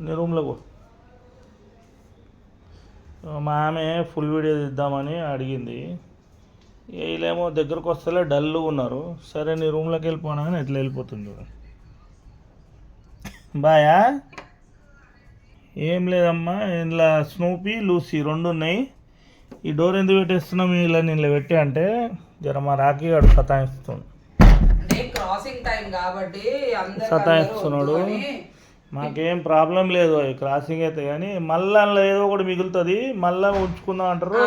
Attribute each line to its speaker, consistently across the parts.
Speaker 1: నీ రూమ్లో పో. మా ఆమె ఫుల్ వీడియో తీద్దామని అడిగింది. వీళ్ళేమో దగ్గరకు వస్తలే డల్ ఉన్నారు. సరే నీ రూమ్లోకి వెళ్ళిపోనా అని ఎట్లా వెళ్ళిపోతుంది బాయా? ఏం లేదమ్మా ఇంట్లో స్నూపీ లూసీ రెండు ఉన్నాయి. ఈ డోర్ ఎందుకు పెట్టేస్తున్నాం ఇలా నేను పెట్టి అంటే జర మా రాఖీ
Speaker 2: కాబట్టి అందరు
Speaker 1: సతాయిస్తున్నాడు. మాకేం ప్రాబ్లం లేదు అది క్రాసింగ్ అయితే కానీ మళ్ళీ అందులో ఏదో ఒకటి మిగులుతుంది మళ్ళీ ఉంచుకుందాం అంటారు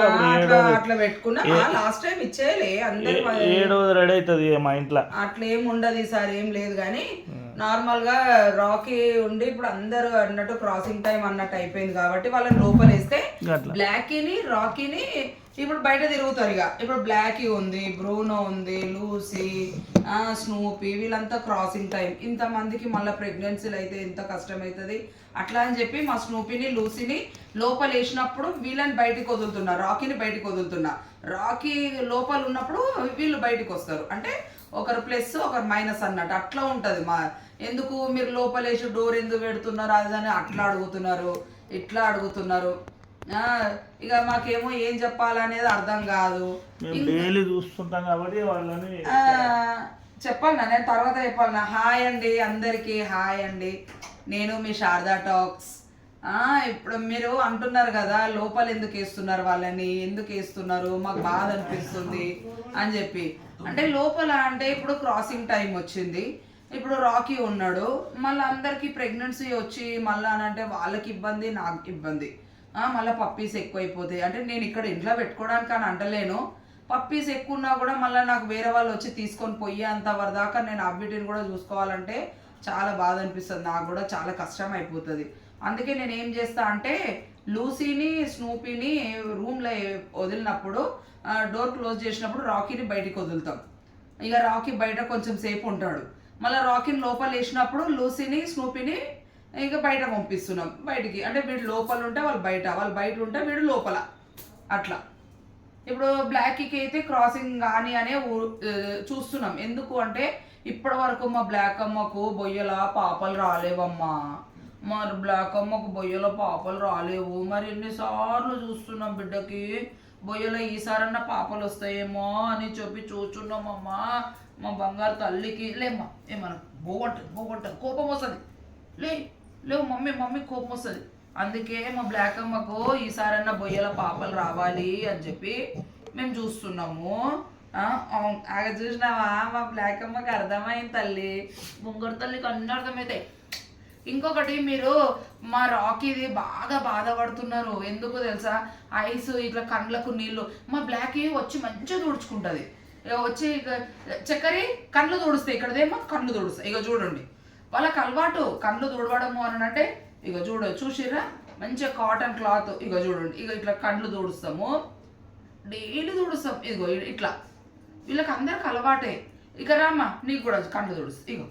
Speaker 1: ఏడోది. రెడీ అవుతుంది మా ఇంట్లో.
Speaker 2: అట్లా ఏం ఉండదు ఈసారి ఏం లేదు కానీ నార్మల్గా రాకీ ఉండి ఇప్పుడు అందరూ అన్నట్టు క్రాసింగ్ టైం అన్నట్టు అయిపోయింది కాబట్టి వాళ్ళని లోపల వేస్తే
Speaker 1: అట్లా
Speaker 2: బ్లాకీని రాకీని ఇప్పుడు బయట తిరుగుతారు ఇక. ఇప్పుడు బ్లాకీ ఉంది బ్రూనో ఉంది లూసీ స్నూపీ వీళ్ళంతా క్రాసింగ్ టైం ఇంతమందికి మళ్ళీ ప్రెగ్నెన్సీలు అయితే ఎంత కష్టం అవుతుంది అట్లా అని చెప్పి మా స్నూపీని లూసీని లోపల వేసినప్పుడు వీళ్ళని బయటికి వదులుతున్నా రాకీని బయటికి వదులుతున్నా. రాకీ లోపల ఉన్నప్పుడు వీళ్ళు బయటికి వస్తారు. అంటే ఒకరు ప్లస్ ఒకరు మైనస్ అన్నట్టు. అట్లా ఉంటది మా ఎందుకు మీరు లోపలేసి డోర్ ఎందుకు పెడుతున్నారు? అదని అట్లా అడుగుతున్నారు ఇట్లా అడుగుతున్నారు. ఇక మాకేమో ఏం చెప్పాలనేది అర్థం కాదు.
Speaker 1: డైలీ చూస్తుంటాం కాబట్టి వాళ్ళని
Speaker 2: ఆ, చెప్పాలనా? నేను తర్వాత చెప్పాలనా? హాయ్ అండి అందరికీ హాయ్ అండి. నేను మీ శారదా టాక్స్. ఆ, ఇప్పుడు మీరు అంటున్నారు కదా లోపల ఎందుకు వేస్తున్నారు వాళ్ళని? ఎందుకు వేస్తున్నారు? మాకు బాధ అనిపిస్తుంది అని చెప్పి. అంటే లోపల అంటే ఇప్పుడు క్రాసింగ్ టైం వచ్చింది. ఇప్పుడు రాకీ ఉన్నాడు. మళ్ళీ అందరికీ ప్రెగ్నెన్సీ వచ్చి మళ్ళీ అని అంటే వాళ్ళకి ఇబ్బంది నాకు ఇబ్బంది. మళ్ళీ పప్పీస్ ఎక్కువైపోతాయి. అంటే నేను ఇక్కడ ఇంట్లో పెట్టుకోవడానికి అని అంటలేను. పప్పీస్ ఎక్కువ ఉన్నా కూడా మళ్ళీ నాకు వేరే వాళ్ళు వచ్చి తీసుకొని పోయేంత వరదాకా నేను అవిటిని కూడా చూసుకోవాలంటే చాలా బాధ అనిపిస్తుంది. నాకు కూడా చాలా కష్టం అయిపోతుంది. అందుకే నేను ఏం చేస్తా అంటే లూసీని స్నూపీని రూమ్లో వదిలినప్పుడు డోర్ క్లోజ్ చేసినప్పుడు రాకీని బయటికి వదులుతాం. ఇక రాకీ బయట కొంచెం సేపు ఉంటాడు. మళ్ళీ రాకిన్ లోపల వేసినప్పుడు లూసీని స్నూపీని ఇంకా బయట పంపిస్తున్నాం. బయటికి. అంటే వీడు లోపల ఉంటే వాళ్ళు బయట. వాళ్ళు బయట ఉంటే వీడు లోపల. అట్లా. ఇప్పుడు బ్లాక్కి అయితే క్రాసింగ్ కానీ అనే చూస్తున్నాం. ఎందుకు అంటే ఇప్పటి వరకు మా బ్లాక్ అమ్మకు బొయ్యల పాపలు రాలేవమ్మా. మరి బ్లాక్ అమ్మకు బొయ్యల పాపలు రాలేవు. మరి ఎన్నిసార్లు చూస్తున్నాం బిడ్డకి. బొయ్యలో ఈసారన్నా పాపలు వస్తాయేమో అని చెప్పి చూస్తున్నామమ్మా. మా బంగారు తల్లికి లేమ్మా ఏమన్నా బోగొట్టదు బోగొట్టదు కోపం వస్తుంది. లే లేవు మమ్మీ మమ్మీ కోపం వస్తుంది. అందుకే మా బ్లాక్ అమ్మకు ఈసారన్నా బొయ్యల పాపలు రావాలి అని చెప్పి మేము చూస్తున్నాము. అక్కడ చూసినావా? మా బ్లాక్ అమ్మకి అర్థమైంది తల్లి. ముంగరు తల్లికి అన్నీ అర్థమవుతాయి ఇంకొకటి మీరు మా రాకీది బాగా బాధపడుతున్నారు. ఎందుకు తెలుసా? ఐస్ ఇట్లా కండ్లకు నీళ్ళు. మా బ్లాక్ వచ్చి మంచిగా తుడుచుకుంటుంది. వచ్చి ఇక చక్కరి కళ్ళు తుడుస్తాయి ఇక్కడదేమో కళ్ళు తుడుస్తాయి. ఇక చూడండి. వాళ్ళకి అలవాటు కళ్ళు తుడవడము అని అంటే ఇక చూడ చూసిరా మంచిగా కాటన్ క్లాత్ ఇక చూడండి. ఇక ఇట్లా కళ్ళు తుడుస్తాము. డైలీ తుడుస్తాం. ఇదిగో ఇట్లా. వీళ్ళకి అందరికి అలవాటే. ఇక రామ్మా నీకు కూడా కళ్ళు తుడుస్తా. ఇగో.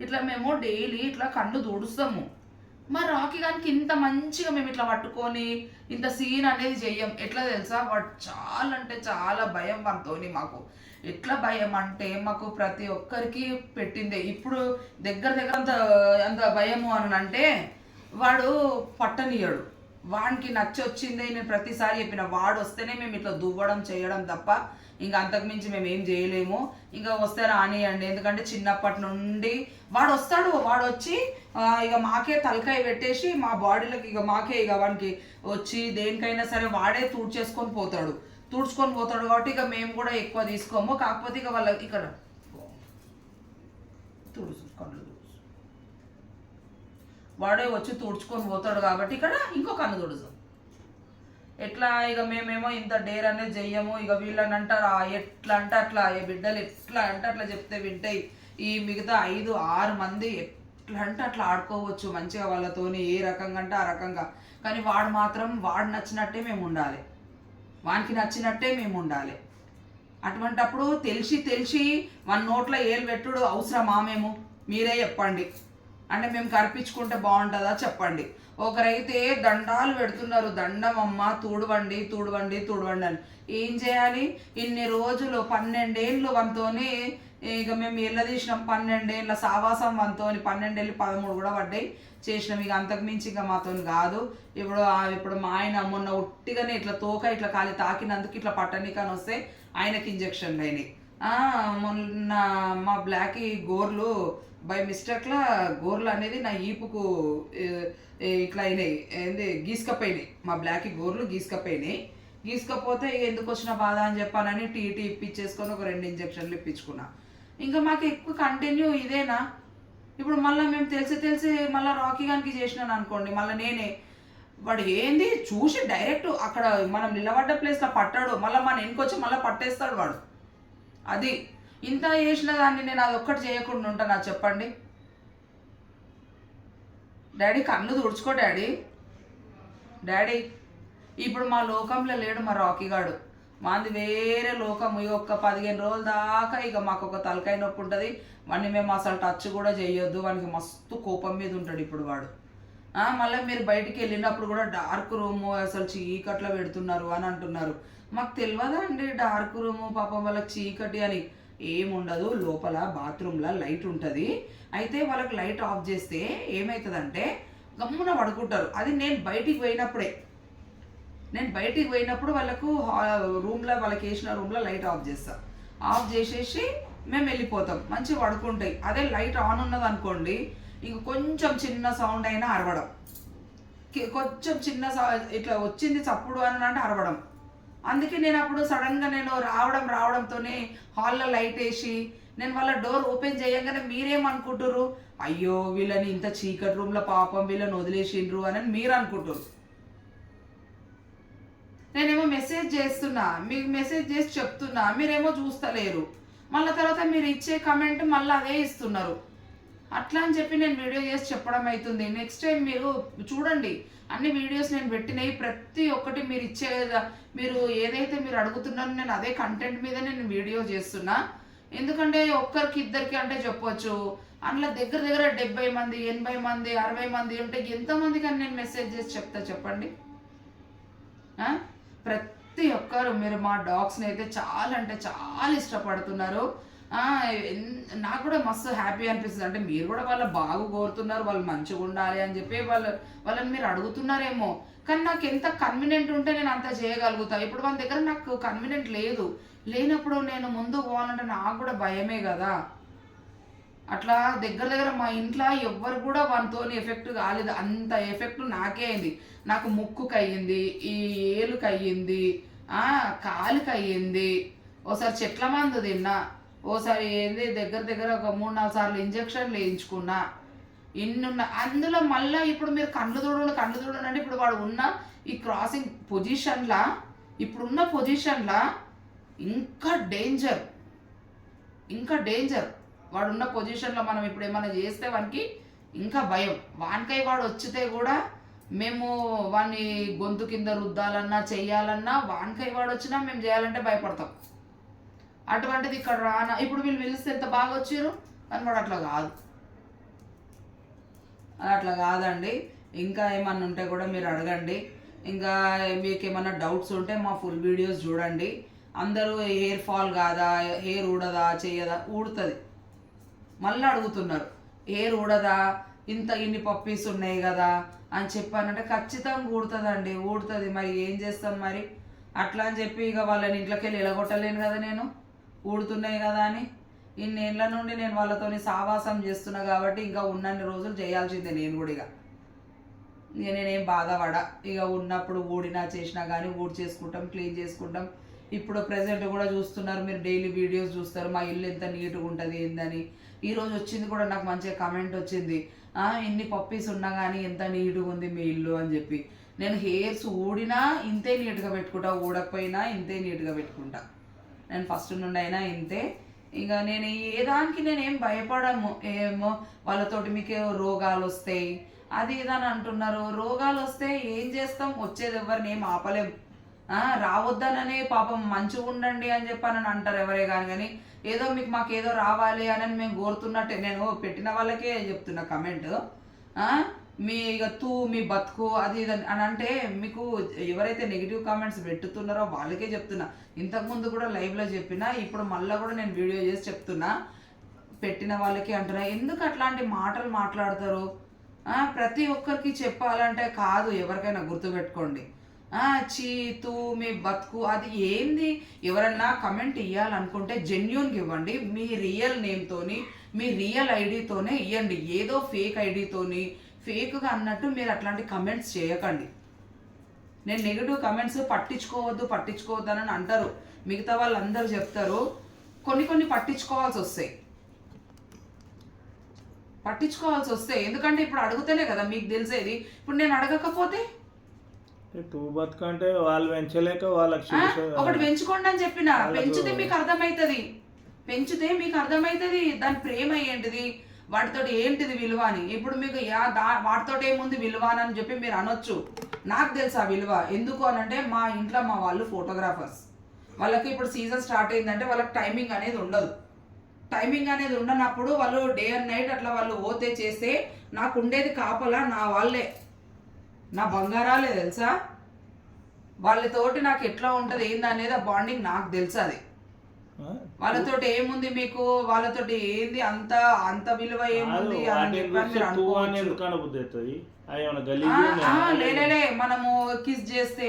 Speaker 2: ఇట్లా మేము డైలీ ఇట్లా కళ్ళు తుడుస్తాము. మా రాకీ గానికి ఇంత మంచిగా మేము ఇట్లా పట్టుకొని ఇంత సీన్ అనేది చెయ్యం. ఎట్లా తెలుసా? వాడు చాలా అంటే చాలా భయం మనతోని మాకు. ఎట్లా భయం అంటే మాకు ప్రతి ఒక్కరికి పెట్టిందే. ఇప్పుడు దగ్గర దగ్గర అంత అంత భయము అని అంటే వాడు పట్టనియడు. వానికి నచ్చొచ్చిందే నేను ప్రతిసారి చెప్పిన. వాడు వస్తేనే మేము ఇట్లా దువ్వడం చేయడం తప్ప ఇంకా అంతకుమించి మేము ఏం చేయలేము. ఇంకా వస్తే రానియండి. ఎందుకంటే చిన్నప్పటి నుండి వాడు వస్తాడు. వాడు వచ్చి ఇక మాకే తలకాయ పెట్టేసి మా బాడీలోకి ఇక మాకే ఇక వానికి వచ్చి దేనికైనా సరే వాడే తూడ్చేసుకొని పోతాడు. తుడుచుకొని పోతాడు కాబట్టి ఇక మేము కూడా ఎక్కువ తీసుకోము. కాకపోతే ఇక వాళ్ళ ఇక్కడ తుడుచు కళ్ళు తుడుచు. వాడే వచ్చి తుడుచుకొని పోతాడు కాబట్టి ఇక్కడ ఇంకో కన్ను ఎట్లా ఇక మేమేమో ఇంత డేర్ అనేది చెయ్యము ఇక వీళ్ళని అంటారు ఎట్లా అంటే అట్లా ఏ బిడ్డలు ఎట్లా అంటే అట్లా చెప్తే వింటాయి. ఈ మిగతా ఐదు ఆరు మంది ఎట్లా అంటే అట్లా ఆడుకోవచ్చు మంచిగా వాళ్ళతోని ఏ రకంగా అంటే ఆ రకంగా. కానీ వాడు మాత్రం వాడు నచ్చినట్టే మేము ఉండాలి. వానికి నచ్చినట్టే మేము ఉండాలి. అటువంటప్పుడు తెలిసి తెలిసి మన నోట్లో ఏలు పెట్టుడు అవసరమా మేము? మీరే చెప్పండి. అంటే మేము కరిపించుకుంటే బాగుంటుందా చెప్పండి. ఒకరైతే దండాలు పెడుతున్నారు దండం అమ్మ తూడవండి తూడవండి తూడవండి అని. ఏం చేయాలి? ఇన్ని రోజులు పన్నెండేళ్ళు వంతోని ఇక మేము ఇళ్ళ తీసినాం పన్నెండేళ్ళ సావాసం వంతో పన్నెండేళ్ళు పదమూడు కూడా పడ్డాయి. చేసినాం ఇక అంతకు మించి ఇంకా మాతో కాదు. ఇప్పుడు ఇప్పుడు మా ఆయన మొన్న ఉట్టిగానే ఇట్లా తోక ఇట్లా కాలి తాకినందుకు ఇట్లా పట్టనికని వస్తే ఆయనకి ఇంజక్షన్లు అయినాయి. మొన్న మా బ్లాక్ గోర్లు బై మిస్టేక్లా గోర్లు అనేది నా ఈపుకు ఇట్లా అయినాయి. ఏంది? గీసుకపోయినాయి. మా బ్లాక్ గోర్లు గీసుకపోయినాయి. గీసుకపోతే ఇక ఎందుకు వచ్చిన బాధ అని చెప్పానని టీటీ ఇప్పించేసుకొని ఒక రెండు ఇంజక్షన్లు ఇప్పించుకున్నా. ఇంకా మాకు ఎక్కువ కంటిన్యూ ఇదేనా? ఇప్పుడు మళ్ళీ మేము తెలిసి తెలిసి మళ్ళీ రాకీ గానికి చేసినాను అనుకోండి మళ్ళీ నేనే వాడు ఏంది? చూసి డైరెక్ట్ అక్కడ మనం నిలబడ్డ ప్లేస్లో పట్టాడు. మళ్ళీ మన వెనుకొచ్చి మళ్ళీ పట్టేస్తాడు వాడు. అది ఇంత చేసిన దాన్ని నేను అది ఒక్కటి చేయకుండా ఉంటానా చెప్పండి. డాడీ కళ్ళు తుడుచుకో డాడీ. డాడీ ఇప్పుడు మా లోకంలో లేడు మా రాకీ గాడు. మాది వేరే లోకం ఈ ఒక్క పదిహేను రోజుల దాకా ఇక మాకు ఒక తలకాయ నొప్పి ఉంటుంది. వాడిని మేము అసలు టచ్ కూడా చేయొద్దు వానికి మస్తు కోపం మీద ఉంటాడు ఇప్పుడు వాడు. మళ్ళీ మీరు బయటికి వెళ్ళినప్పుడు కూడా డార్క్ రూము అసలు చీకట్లో పెడుతున్నారు అని అంటున్నారు. మాకు తెలియదా అండి డార్క్ రూమ్ పాపం వాళ్ళకి చీకటి అని? ఏముండదు లోపల బాత్రూంలో లైట్ ఉంటుంది. అయితే వాళ్ళకి లైట్ ఆఫ్ చేస్తే ఏమవుతుందంటే గమ్మున పడుకుంటారు. అది నేను బయటికి పోయినప్పుడే. నేను బయటికి పోయినప్పుడు వాళ్ళకు రూమ్లో వాళ్ళకి వేసిన రూమ్లో లైట్ ఆఫ్ చేస్తా. ఆఫ్ చేసేసి మేము వెళ్ళిపోతాం. మంచిగా పడుకుంటాయి. అదే లైట్ ఆన్ ఉన్నది అనుకోండి ఇంక కొంచెం చిన్న సౌండ్ అయినా అరవడం. కొంచెం చిన్న సౌ- ఇట్లా వచ్చింది చప్పుడు అని అంటే అరవడం. అందుకే నేను అప్పుడు సడన్గా నేను రావడం రావడంతోనే హాల్లో లైట్ వేసి నేను వాళ్ళ డోర్ ఓపెన్ చేయగానే మీరేమనుకుంటారు అయ్యో వీళ్ళని ఇంత చీకటి రూమ్లో పాపం వీళ్ళని వదిలేసిండ్రు అని మీరు అనుకుంటారు నేనేమో మెసేజ్ చేస్తున్నా మీకు మెసేజ్ చేసి చెప్తున్నా మీరేమో చూస్తలేరు. మళ్ళీ తర్వాత మీరు ఇచ్చే కమెంట్ మళ్ళీ అదే ఇస్తున్నారు. అట్లా అని చెప్పి నేను వీడియో చేసి చెప్పడం అవుతుంది. నెక్స్ట్ టైం మీరు చూడండి. అన్ని వీడియోస్ నేను పెట్టినవి ప్రతి ఒక్కటి మీరు ఇచ్చే మీరు ఏదైతే మీరు అడుగుతున్నారో నేను అదే కంటెంట్ మీద నేను వీడియో చేస్తున్నా. ఎందుకంటే ఒక్కరికి ఇద్దరికి అంటే చెప్పొచ్చు. అందులో దగ్గర దగ్గర డెబ్బై మంది ఎనభై మంది అరవై మంది ఉంటే ఎంతమందికి అని నేను మెసేజ్ చేసి చెప్తా చెప్పండి. ప్రతి ఒక్కరు మీరు మా డాగ్స్ని అయితే చాలా అంటే చాలా ఇష్టపడుతున్నారు. నాకు కూడా మస్తు హ్యాపీ అనిపిస్తుంది. అంటే మీరు కూడా వాళ్ళ బాగు కోరుతున్నారు వాళ్ళు మంచిగా ఉండాలి అని చెప్పి వాళ్ళు వాళ్ళని మీరు అడుగుతున్నారేమో. కానీ నాకు ఎంత కన్వీనియంట్ ఉంటే నేను అంత చేయగలుగుతా. ఇప్పుడు వాళ్ళ దగ్గర నాకు కన్వీనియంట్ లేదు. లేనప్పుడు నేను ముందు పోవాలంటే నాకు కూడా భయమే కదా. అట్లా దగ్గర దగ్గర మా ఇంట్లో ఎవ్వరు కూడా వానితోని ఎఫెక్ట్ కాలేదు. అంత ఎఫెక్ట్ నాకే అయింది. నాకు ముక్కుకి అయ్యింది ఈ ఏలుకి అయ్యింది ఆ, కాలుకి అయ్యింది ఒకసారి చెట్ల మందు తిన్నా. ఓసారి ఏంది? దగ్గర దగ్గర ఒక మూడు నాలుగు సార్లు ఇంజక్షన్లు వేయించుకున్నా. ఇన్నున్న అందులో మళ్ళీ ఇప్పుడు మీరు కళ్ళు చూడండి కళ్ళు చూడండి అంటే ఇప్పుడు వాడు ఉన్న ఈ క్రాసింగ్ పొజిషన్లా ఇప్పుడున్న పొజిషన్లా ఇంకా డేంజర్ ఇంకా డేంజర్ వాడున్న పొజిషన్లో మనం ఇప్పుడు ఏమైనా చేస్తే వానికి ఇంకా భయం. వానికై వాడు వచ్చితే కూడా మేము వాడిని గొంతు కింద రుద్దాలన్నా చెయ్యాలన్నా వానికై వాడు వచ్చినా మేము చేయాలంటే భయపడతాం. అటువంటిది ఇక్కడ రానా. ఇప్పుడు వీళ్ళు పిలిస్తే ఎంత బాగా వచ్చారు? కానీ వాడు అట్లా కాదు. అది అట్లా కాదండి. ఇంకా ఏమన్నా ఉంటే కూడా మీరు అడగండి. ఇంకా మీకు ఏమన్నా డౌట్స్ ఉంటే మా ఫుల్ వీడియోస్ చూడండి. అందరూ హెయిర్ ఫాల్ కాదా? హెయిర్ ఊడదా? చేయదా? ఊడుతుంది. మళ్ళీ అడుగుతున్నారు. హెయిర్ ఊడదా? ఇంత ఇన్ని పప్పీస్ ఉన్నాయి కదా? అని చెప్పానంటే ఖచ్చితంగా ఊడుతుందండి. ఊడుతుంది. మరి ఏం చేస్తాం మరి? అట్లా అని చెప్పి ఇక వాళ్ళని ఇంట్లోకి వెళ్ళి ఎలగొట్టలేను కదా నేను. ఊడుతున్నాయి కదా అని. ఇన్నేళ్ళ నుండి నేను వాళ్ళతోని సావాసం చేస్తున్నా కాబట్టి ఇంకా ఉన్నన్ని రోజులు చేయాల్సిందే నేను కూడా ఇక. ఇక నేనేం బాధపడ. ఇక ఉన్నప్పుడు ఊడినా చేసినా కానీ ఊడి చేసుకుంటాం క్లీన్ చేసుకుంటాం. ఇప్పుడు ప్రజెంట్ కూడా చూస్తున్నారు మీరు డైలీ వీడియోస్ చూస్తారు మా ఇల్లు ఎంత నీట్గా ఉంటుంది ఏందని. ఈరోజు వచ్చింది కూడా నాకు మంచిగా కమెంట్ వచ్చింది. ఇన్ని పప్పీస్ ఉన్నా కానీ ఎంత నీట్గా ఉంది మీ ఇల్లు అని చెప్పి. నేను హెయిర్స్ ఊడినా ఇంతే నీట్గా పెట్టుకుంటా ఊడకపోయినా ఇంతే నీట్గా పెట్టుకుంటా. నేను ఫస్ట్ నుండి అయినా ఇంతే. ఇక నేను ఏ దానికి నేనేం భయపడము ఏమో వాళ్ళతోటి మీకు రోగాలు వస్తాయి అది ఇదని అంటున్నారు. రోగాలు వస్తే ఏం చేస్తాం? వచ్చేది ఎవరిని ఏం ఆపలేం. రావద్దననే పాపం మంచిగా ఉండండి అని చెప్పని అంటారు ఎవరే కానీ కానీ ఏదో మీకు మాకు ఏదో రావాలి అని మేము కోరుతున్నట్టే. నేను పెట్టిన వాళ్ళకే చెప్తున్నా కమెంట్ మీ ఇక తూ మీ బతుకు అది ఇది అని అంటే మీకు ఎవరైతే నెగిటివ్ కామెంట్స్ పెట్టుతున్నారో వాళ్ళకే చెప్తున్నా. ఇంతకుముందు కూడా లైవ్లో చెప్పినా ఇప్పుడు మళ్ళీ కూడా నేను వీడియో చేసి చెప్తున్నా. పెట్టిన వాళ్ళకి అంటున్నా. ఎందుకు అట్లాంటి మాటలు మాట్లాడతారు? ప్రతి ఒక్కరికి చెప్పాలంటే కాదు ఎవరికైనా గుర్తుపెట్టుకోండి. ఆ, చీ తూ మీ బతుకు అది ఏంది? ఎవరన్నా కమెంట్ ఇవ్వాలనుకుంటే జెన్యున్గా ఇవ్వండి. మీ రియల్ నేమ్తోని మీ రియల్ ఐడితోనే ఇవ్వండి ఏదో ఫేక్ ఐడితోని ఫేక్గా అన్నట్టు మీరు అట్లాంటి కమెంట్స్ చేయకండి. నేను నెగిటివ్ కమెంట్స్ పట్టించుకోవద్దు పట్టించుకోవద్దు అని అంటారు. మిగతా వాళ్ళందరూ చెప్తారు. కొన్ని కొన్ని పట్టించుకోవాల్సి వస్తాయి. పట్టించుకోవాల్సి వస్తే ఎందుకంటే ఇప్పుడు అడుగుతేనే కదా మీకు తెలిసేది. ఇప్పుడు నేను అడగకపోతే?
Speaker 1: వాళ్ళు పెంచలేక వాళ్ళకి
Speaker 2: ఒకటి పెంచుకోండి అని చెప్పిన. పెంచితే మీకు అర్థమవుతుంది. పెంచితే మీకు అర్థమవుతుంది. దాని ప్రేమ ఏంటిది? వాటితో ఏంటిది విలువ అని. ఇప్పుడు మీకు యా దా వాటితో ఏముంది విలువ అని చెప్పి మీరు అనొచ్చు. నాకు తెలుసు ఆ విలువ. ఎందుకు అని అంటే మా ఇంట్లో మా వాళ్ళు ఫోటోగ్రాఫర్స్ వాళ్ళకి ఇప్పుడు సీజన్ స్టార్ట్ అయిందంటే వాళ్ళకి టైమింగ్ అనేది ఉండదు. టైమింగ్ అనేది ఉండనప్పుడు వాళ్ళు డే అండ్ నైట్ అట్లా వాళ్ళు ఓతే చేస్తే నాకు ఉండేది కాపలా నా వాళ్ళే. నా బంగారాలే తెలుసా? వాళ్ళతోటి నాకు ఎట్లా ఉంటుంది ఏంది అనేది ఆ బాండింగ్ నాకు తెలుసు అది. వాళ్ళతోటి ఏముంది మీకు? వాళ్ళతోటి ఏంది? అంత అంత విలువ ఏముంది అని చెప్పి లేలేలే మనము కిస్ చేస్తే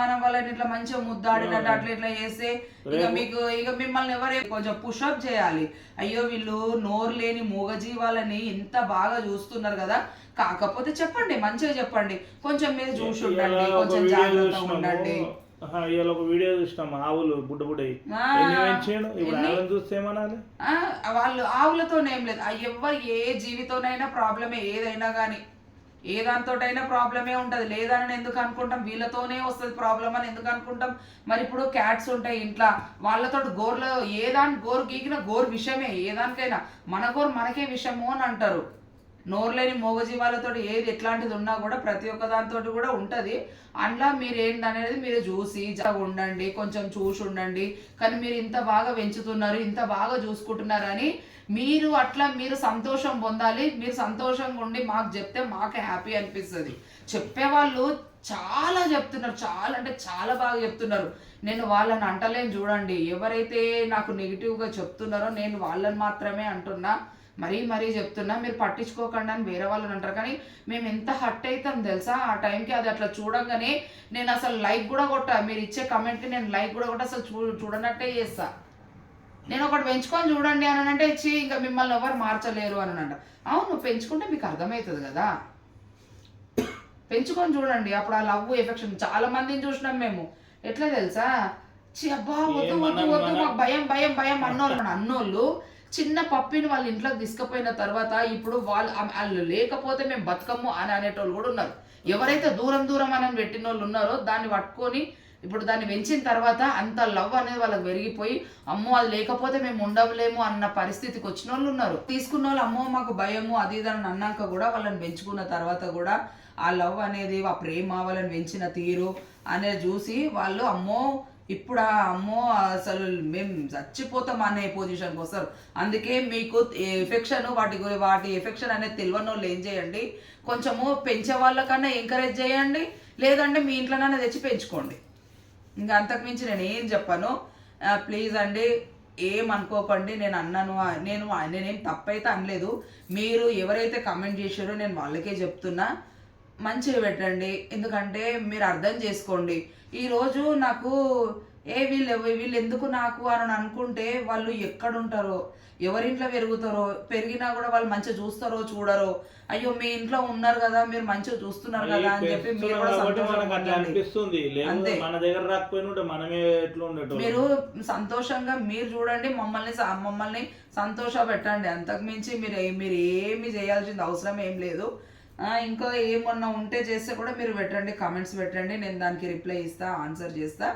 Speaker 2: మనం వాళ్ళని ఇట్లా మంచిగా ముద్దాడినట్టు అట్లా ఇట్లా చేస్తే ఇక మీకు ఇక మిమ్మల్ని ఎవరే కొంచెం పుషప్ చేయాలి. అయ్యో వీళ్ళు నోరు లేని మూగజీవాలని ఇంత బాగా చూస్తున్నారు కదా. కాకపోతే చెప్పండి మంచిగా చెప్పండి. కొంచెం మీరు చూసి ఉండండి కొంచెం జాగ్రత్తగా ఉండండి.
Speaker 1: ఇవాళ ఒక వీడియో చూసినాం ఆవులు బుడ్డ బుడ్డయి. పెంచాడు? ఇప్పుడు ఆవులను చూస్తే ఏమనాలి?
Speaker 2: వాళ్ళు ఆవులతో ఏం లేదు. ఎవ్వరు ఏ జీవితోనైనా ప్రాబ్లమే ఏదైనా కానీ ఏ దాంతోటైనా ప్రాబ్లమే ఉంటుంది. లేదని ఎందుకు అనుకుంటాం? వీళ్ళతోనే వస్తుంది ప్రాబ్లం అని ఎందుకు అనుకుంటాం? మరి ఇప్పుడు క్యాట్స్ ఉంటాయి ఇంట్లో. వాళ్ళతో గోర్లో ఏ దాని గోరు గీకిన గోరు విషయమే ఏ దానికైనా. మన గోరు మనకే విషయము అని అంటారు. నోరులేని మోగజీవాలతో ఏది ఎట్లాంటిది ఉన్నా కూడా ప్రతి ఒక్క దానితో కూడా ఉంటుంది. అందులో మీరు ఏంటనేది మీరు చూసి ఉండండి కొంచెం చూసి ఉండండి. కానీ మీరు ఇంత బాగా పెంచుతున్నారు ఇంత బాగా చూసుకుంటున్నారని మీరు అట్లా మీరు సంతోషం పొందాలి మీరు సంతోషంగా ఉండి మాకు చెప్తే మాకు హ్యాపీ అనిపిస్తుంది. చెప్పేవాళ్ళు చాలా చెప్తున్నారు చాలా అంటే చాలా బాగా చెప్తున్నారు. నేను వాళ్ళని అంటలేను చూడండి. ఎవరైతే నాకు నెగిటివ్గా చెప్తున్నారో నేను వాళ్ళని మాత్రమే అంటున్నా. మరీ మరీ చెప్తున్నా మీరు పట్టించుకోకండి అని వేరే వాళ్ళని అంటారు. కానీ మేము ఎంత హట్ అవుతాం తెలుసా? ఆ టైంకి అది అట్లా చూడంగానే నేను అసలు లైక్ కూడా కొట్టా. మీరు ఇచ్చే కమెంట్కి నేను లైక్ కూడా కొట్ట. అసలు చూ చూడనట్టే చేస్తా. నేను ఒకటి పెంచుకొని చూడండి అని అంటే ఇచ్చి ఇంకా మిమ్మల్ని ఎవరు మార్చలేరు అని అంట అవును పెంచుకుంటే మీకు అర్థమవుతుంది కదా. పెంచుకొని చూడండి. అప్పుడు ఆ లవ్ ఎఫెక్షన్ చాలా మందిని చూసినాం మేము. ఎట్లా తెలుసా? చి అబ్బా వద్దు వద్దు వద్దు మాకు భయం భయం భయం అన్నోళ్ళు అన్నోళ్ళు చిన్న పప్పిని వాళ్ళ ఇంట్లోకి తీసుకుపోయిన తర్వాత ఇప్పుడు వాళ్ళు వాళ్ళు లేకపోతే మేము బతకము అని అనేటోళ్ళు కూడా ఉన్నారు. ఎవరైతే దూరం దూరం అని పెట్టిన వాళ్ళు ఉన్నారో దాన్ని పట్టుకొని ఇప్పుడు దాన్ని పెంచిన తర్వాత అంత లవ్ అనేది వాళ్ళకి పెరిగిపోయి అమ్మో అది లేకపోతే మేము ఉండలేము అన్న పరిస్థితికి వచ్చిన వాళ్ళు ఉన్నారు. తీసుకున్న వాళ్ళు అమ్మో మాకు భయము అది ఇది అని అన్నాక కూడా వాళ్ళని పెంచుకున్న తర్వాత కూడా ఆ లవ్ అనేది ఆ ప్రేమ వాళ్ళని పెంచిన తీరు అనేది చూసి వాళ్ళు అమ్మో ఇప్పుడు ఆ అమ్మో అసలు మేము చచ్చిపోతాం అనే పొజిషన్కి వస్తారు. అందుకే మీకు ఎఫెక్షన్ వాటి వాటి ఎఫెక్షన్ అనేది తెలియని వాళ్ళు ఏం చేయండి? కొంచెము పెంచే వాళ్ళకన్నా ఎంకరేజ్ చేయండి. లేదంటే మీ ఇంట్లోనైనా తెచ్చి పెంచుకోండి. ఇంకా అంతకుమించి నేను ఏం చెప్పాను. ప్లీజ్ అండి ఏం అనుకోకండి. నేను అన్నాను నేను నేనేం తప్పైతే అనలేదు. మీరు ఎవరైతే కమెంట్ చేశారో నేను వాళ్ళకే చెప్తున్నా. మంచిగా పెట్టండి. ఎందుకంటే మీరు అర్థం చేసుకోండి. ఈరోజు నాకు ఏ వీళ్ళు వీళ్ళు ఎందుకు నాకు అని అనుకుంటే వాళ్ళు ఎక్కడుంటారో ఎవరింట్లో పెరుగుతారో పెరిగినా కూడా వాళ్ళు మంచిగా చూస్తారో చూడరో. అయ్యో మీ ఇంట్లో ఉన్నారు కదా మీరు మంచిగా చూస్తున్నారు కదా అని చెప్పి మీరు కూడా.
Speaker 1: అనిపిస్తుంది. మన దగ్గర రాకపోయినా మనమే
Speaker 2: మీరు సంతోషంగా మీరు చూడండి మమ్మల్ని మమ్మల్ని సంతోష పెట్టండి అంతకు మించి మీరు మీరు ఏమి చేయాల్సిన అవసరం ఏం లేదు. ఇంకా ఏమన్నా ఉంటే చేస్తే కూడా మీరు పెట్టండి కామెంట్స్ పెట్టండి. నేను దానికి రిప్లై ఇస్తా ఆన్సర్ చేస్తా.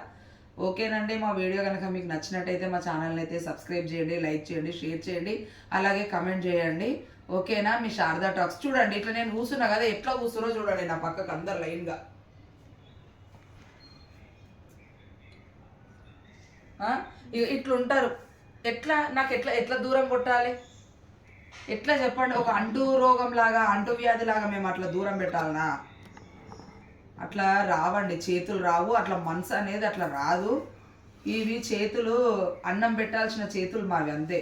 Speaker 2: ఓకేనండి మా వీడియో కనుక మీకు నచ్చినట్టయితే మా ఛానల్ని అయితే సబ్స్క్రైబ్ చేయండి లైక్ చేయండి షేర్ చేయండి అలాగే కమెంట్ చేయండి. ఓకేనా? మీ శారదా టాక్స్ చూడండి ఇట్లా నేను కూర్చున్నా కదా ఎట్లా కూర్చున్నో చూడండి నా పక్కకు అందరు లైన్గా ఇట్లుంటారు. ఎట్లా నాకు ఎట్లా ఎట్లా దూరం కొట్టాలి? ఎట్లా చెప్పండి? ఒక అంటు రోగం లాగా అంటు వ్యాధి లాగా మేము అట్లా దూరం పెట్టాలనా? అట్లా రావండి. చేతులు రావు. అట్లా మనసు అనేది అట్లా రాదు. ఇవి చేతులు అన్నం పెట్టాల్సిన చేతులు మావి అంతే.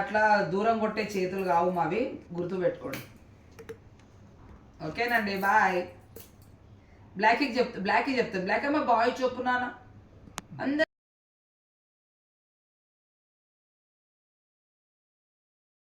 Speaker 2: అట్లా దూరం కొట్టే చేతులు కావు మావి. గుర్తుపెట్టుకోండి ఓకేనండి. బాయ్. బ్లాక్కి చెప్తా బ్లాక్కి చెప్తాను బ్లాక్ అమ్మ బాయ్ చెప్పున్నాను అందరు